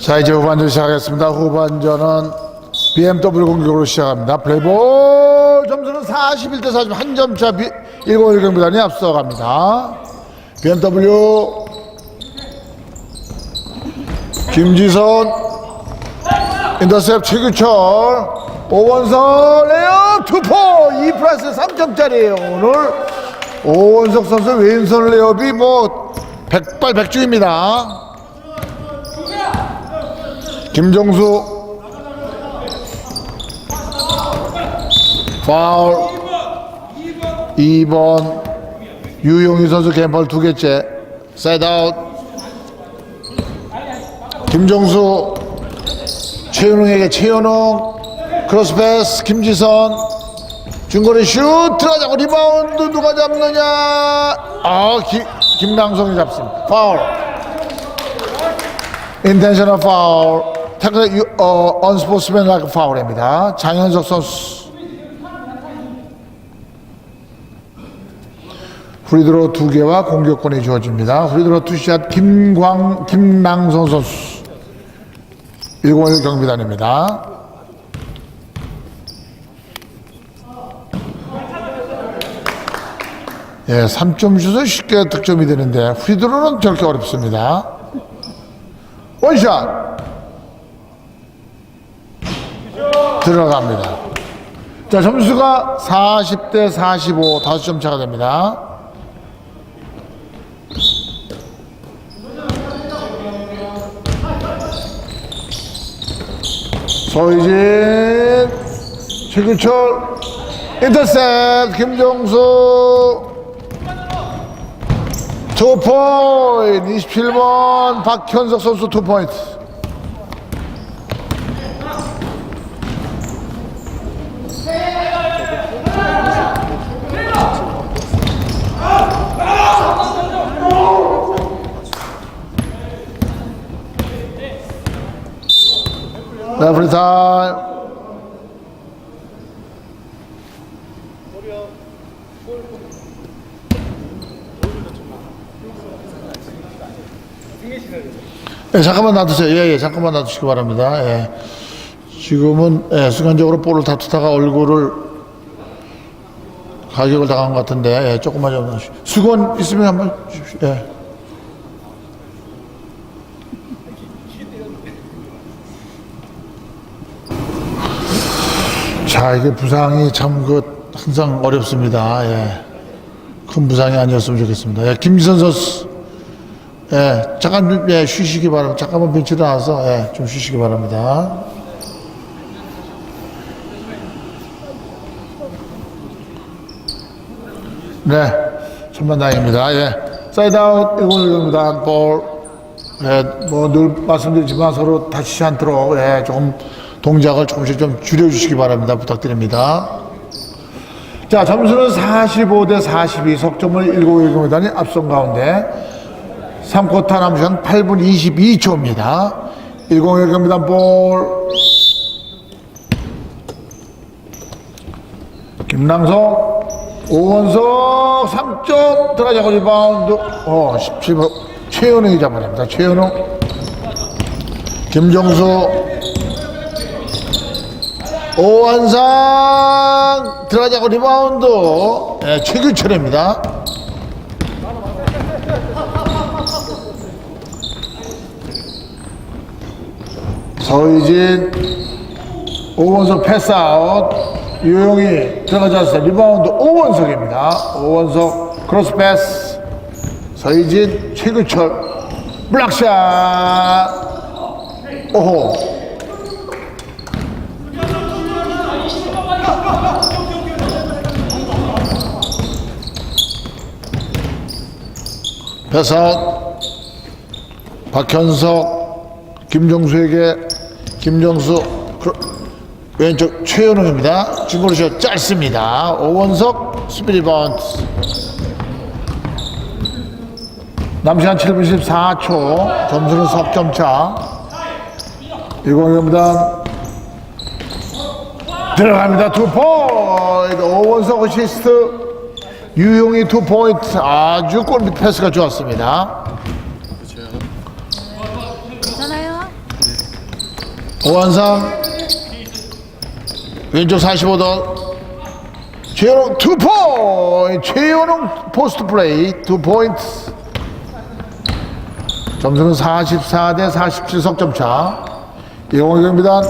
자 이제 후반전 시작하겠습니다. 후반전은 BMW 공격으로 시작합니다. 플레이볼 점수는 41대 40, 한 점차 10일경비단이 앞서갑니다. BMW 김지선. 인터셉 최규철. 오원석 레어 투포. 2 플러스 3점짜리예요. 오늘 오원석 선수 왼손 레어비 뭐 백발백중입니다. 김종수. 파울. 2번 유용희 선수 갬벌 두 개째. 사이드아웃. 김종수. 최현웅에게 최현웅. 크로스패스. 김지선 중거리 슛 들어가자고. 리바운드 누가 잡느냐? 아 기, 김낭성이 잡습니다. 파울. 인텐셔널 파울 태클 유- 어, 언스포츠맨 파울입니다. 장현석 선수. 프리드로 두 개와 공격권이 주어집니다. 프리드로 투샷 김광 김낭성 선수. 101 경비단입니다 예, 3점 슛은 쉽게 득점이 되는데 프리드로는 저렇게 어렵습니다 원샷 들어갑니다. 자 점수가 40대 45 다섯 점 차가 됩니다. 소희진 최규철 인터셉 김종수 투포인트. 27번 박현석 선수 투포인트. 레프리 타임 예, 잠깐만 놔두세요. 예, 예, 잠깐만 놔두시기 바랍니다. 예. 지금은 예, 순간적으로 볼을 다투다가 얼굴을 가격을 당한 것 같은데 예, 조금만 좀 놔주시- 수건 있으면 한번 주십시오. 예. 자, 이게 부상이 참 그 항상 어렵습니다. 예. 큰 부상이 아니었으면 좋겠습니다. 예, 김지선 선수. 예, 잠깐 좀, 예, 쉬시기 바랍니다. 잠깐만 벤치로 나와서 예, 좀 쉬시기 바랍니다. 네, 천만다행입니다. 예, 사이드 아웃 101입니다. 볼. 예, 뭐늘 말씀드리지만 서로 다치지 않도록 예, 조금 동작을 조금씩 좀 줄여주시기 바랍니다. 부탁드립니다. 자, 점수는 45 대 42, 석점을 101입니다니 앞선 가운데 3쿼터 남은 시간 8분 22초입니다. 101 경비단 볼. 김남성, 오원석 3점 들어가자고 리바운드. 어, 17번. 최현웅이 잡아냅니다. 최현웅. 김종수. 오원상 들어가자고 리바운드. 네, 최규철입니다. 서희진 오원석 패스아웃 유용이 들어가지 않습니다. 리바운드 오원석입니다. 오원석 크로스 패스. 서희진 최규철 블락샷. 오호. 패스아웃. 박현석 김정수에게 김정수 왼쪽 최현웅입니다. 중거리샷 짧습니다. 오원석 11리바운드 남시간 7분 14초 점수는 석점 차 1공입니다. 들어갑니다. 투 포인트 오원석 어시스트 유용이 투 포인트 아주 골밑 패스가 좋았습니다. 괜찮아요? 오한상 왼쪽 45도 최현웅 투 포인트 최현웅 포스트 플레이 투 포인트. 점수는 44 대 47 석 점 차. 이공경비단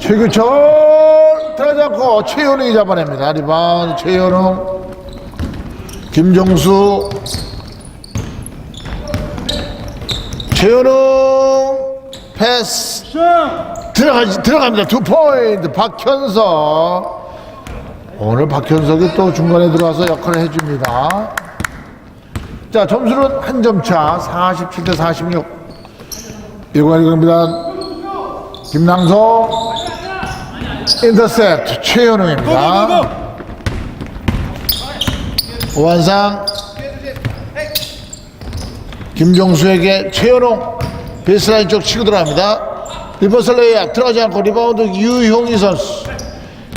최규철 들어가지 않고 최현웅이 잡아냅니다. 리바운드 최현웅 김종수. 최현웅 패스. 들어가지 들어갑니다. 두 포인트. 박현석. 오늘 박현석이 또 중간에 들어와서 역할을 해줍니다. 자 점수는 한 점차. 47 대 46 일관이겁니다. 김낭성 인터셉트. 최현웅입니다. 오한상. 김종수에게 최현웅 베이스라인 쪽 치고 들어갑니다. 리버스 레이업 들어가지 않고 리바운드 유형희 선수.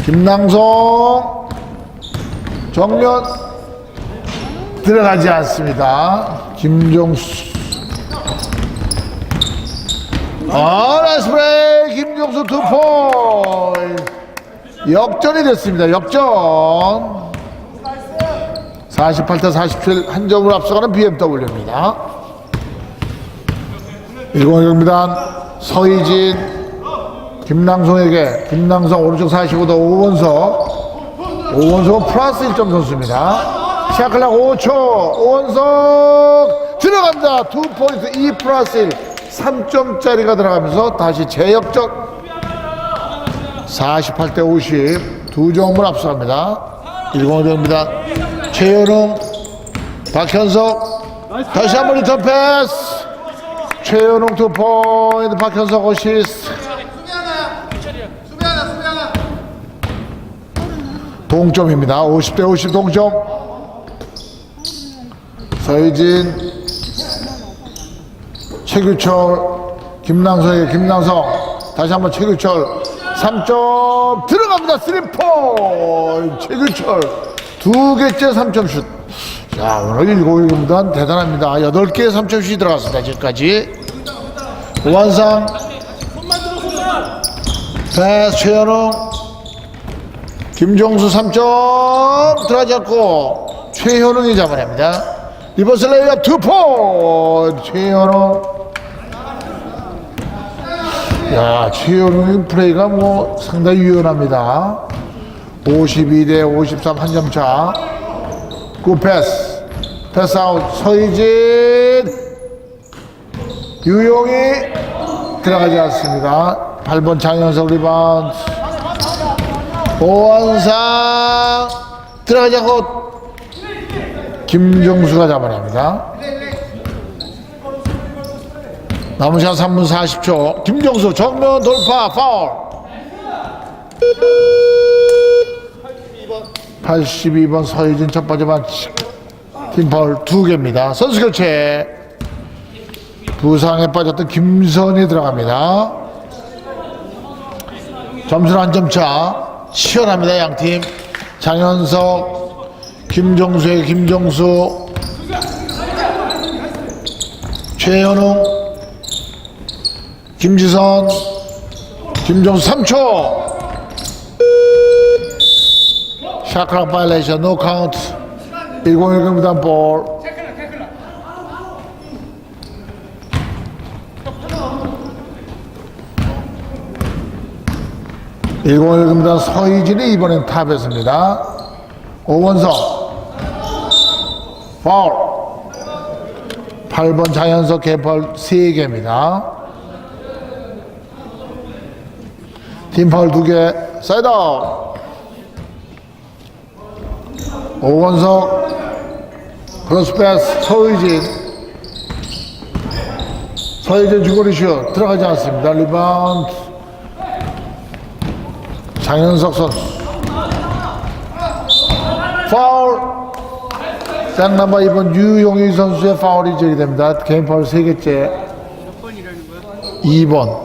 김낭성 정면 들어가지 않습니다. 김종수. 아, 나이스 브레이크. 김종수 투 포인트. 역전이 됐습니다. 역전. 48대 47 한 점을 앞서가는 BMW입니다. 101경비단 서희진 김낭송에게 김낭성 오른쪽 45도 오원석 오원석 플러스 1점 선수입니다. 시작하려고 5초 오원석 들어간다. 2 포인트 2 플러스 1 3점짜리가 들어가면서 다시 재역전. 48대 50 두 점을 앞서갑니다. 101경비단 최현웅 박현석 다시 한번 리턴 패스 최현웅 투 포인트 박현석 어시스트 동점입니다 50대 50 동점 서희진 최규철 김낭성에게 김낭성 다시 한번 최규철 3점 들어갑니다 3포인트 최규철 두 개째 3점 슛 자, 오늘 일곱입니다. 대단합니다. 8개의 3점슛이 들어갔습니다. 지금까지. 오한상. 패스 최현웅. 김종수 3점 들어가지 않고 최현웅이 잡아냅니다. 리버스 레이업 투포 최현웅. 야, 최현웅의 플레이가 뭐 상당히 유연합니다. 52대 53 한 점 차. 굿 패스 패스 아웃 서희진 유용이 들어가지 않습니다. 8번 장현석 리바운드. 오원상. 들어가지 않고 김정수가 잡아냅니다. 남은 시간 3분 40초. 김정수 정면 돌파 파울. 82번 서희진 첫 번째 반칙 팀파울 두 개입니다. 선수 교체 부상에 빠졌던 김선이 들어갑니다. 점수는 한 점 차. 치열합니다. 양팀. 장현석, 김종수의 김종수, 최현웅, 김지선, 김종수 3초. 샤크락 바일레이션 노 카운트 101입니다 볼 일공일금단 서희진이 이번엔 탑에서입니다. 오원석. 파울. 8번 자연석 개펄 3개입니다. 팀 파울 2개. 사이드 오원석. 크로스 패스 서의진. 서의진 주거리 슛 들어가지 않습니다. 리바운드 장현석 선수 파울 짝넘버 2번 유용희 선수의 파울이 제기됩니다 개인 파울 3개째 2번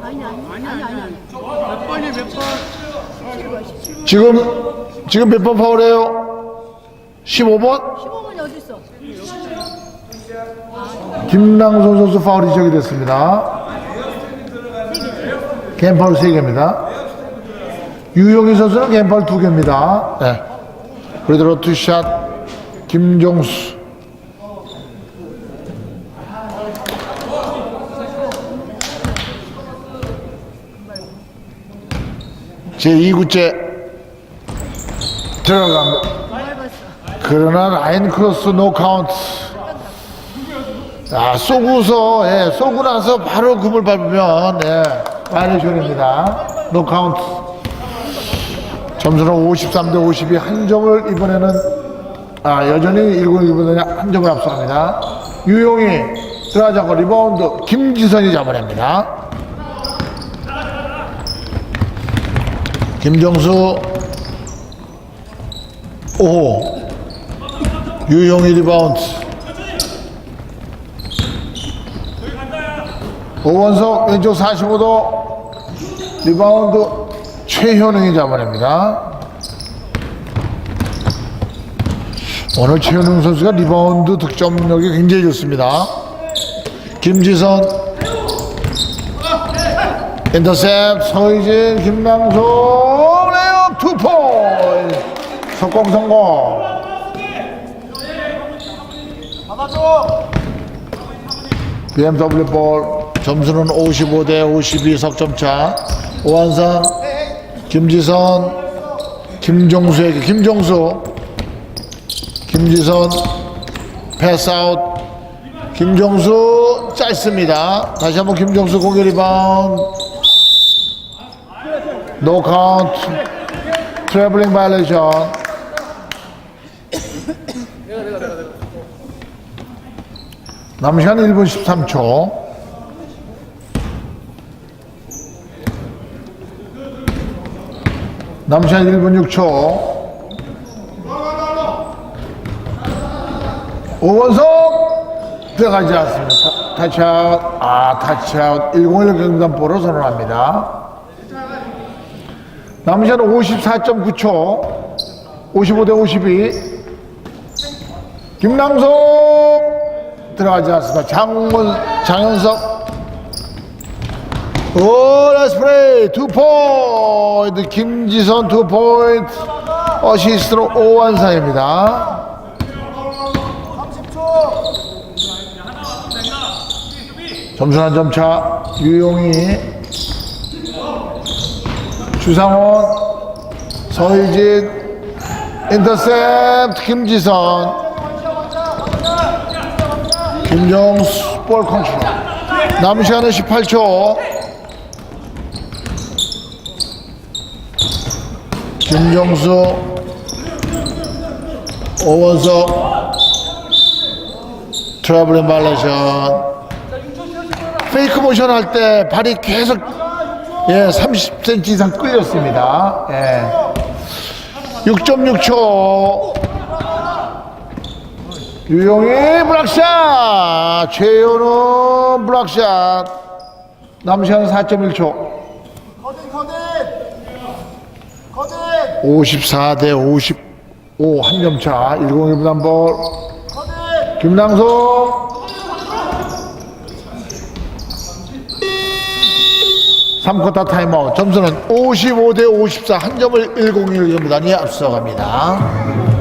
아니 아니 아니 아니 아니 몇 번이 몇 번? 지금 지금 몇 번 파울해요? 15번? 15분이 어디 있어? 김랑선 선수 파울이 적이 됐습니다. 개인 파울 3개입니다. 유용희 선수는 개인 파울 2개입니다. 네. 그리고 투샷 김종수. 제 2구째 들어갑니다. 그러나 라인 크로스 노 카운트. 아, 쏘고서, 예, 쏘고 나서 바로 금을 밟으면, 예, 바이레이션입니다. 노 카운트. 점수는 53대 52, 한 점을 이번에는, 아, 여전히 1군이보다 한 점을 앞서갑니다. 유용이 들어가자고 리바운드, 김지선이 잡아냅니다. 김정수, 오, 유용이 리바운드. 오원석 왼쪽 45도 리바운드 최현웅이 잡아냅니다. 오늘 최현웅 선수가 리바운드 득점력이 굉장히 좋습니다. 김지선. 인터셉 서희진 김남소 레이업 투포인트. 석공 성공. BMW 볼. 점수는 55 대 52 석점차. 오한상 김지선 김종수에게 김종수. 김지선 패스아웃 김종수 짧습니다. 다시 한번 김종수 공격 리바운드. 노 카운트 트래블링 바이레이션 남은 시간 1분 13초. 남은 시간 1분 6초. 오원석 들어가지 않습니다. 타- 타치아웃. 아, 타치아웃. 101 경기단보로 선언합니다. 남은 시간 54.9초. 55대 52. 김남석 들어가지 않습니다. 장문 장현석 오 레스프레이. 투 포인트. 김지선 투 포인트. 어시스트로 오완상입니다. 점수 한 점 차. 유용희. 주상원. 서희진. 인터셉트. 김지선. 김정수. 볼 컨트롤. 남은 시간은 18초 김정수 오원석 트러블 인 발레이션. 페이크 모션 할 때 발이 계속 예, 30cm 이상 끌렸습니다. 예. 6.6초. 유용이 블락샷! 최현우 블락샷. 남은 시간 4.1초 54대 55 한 점 차 101 부담볼. 김낭송 3쿼터 타임아웃 점수는 55대 54 한 점을 101 경기단이 앞서갑니다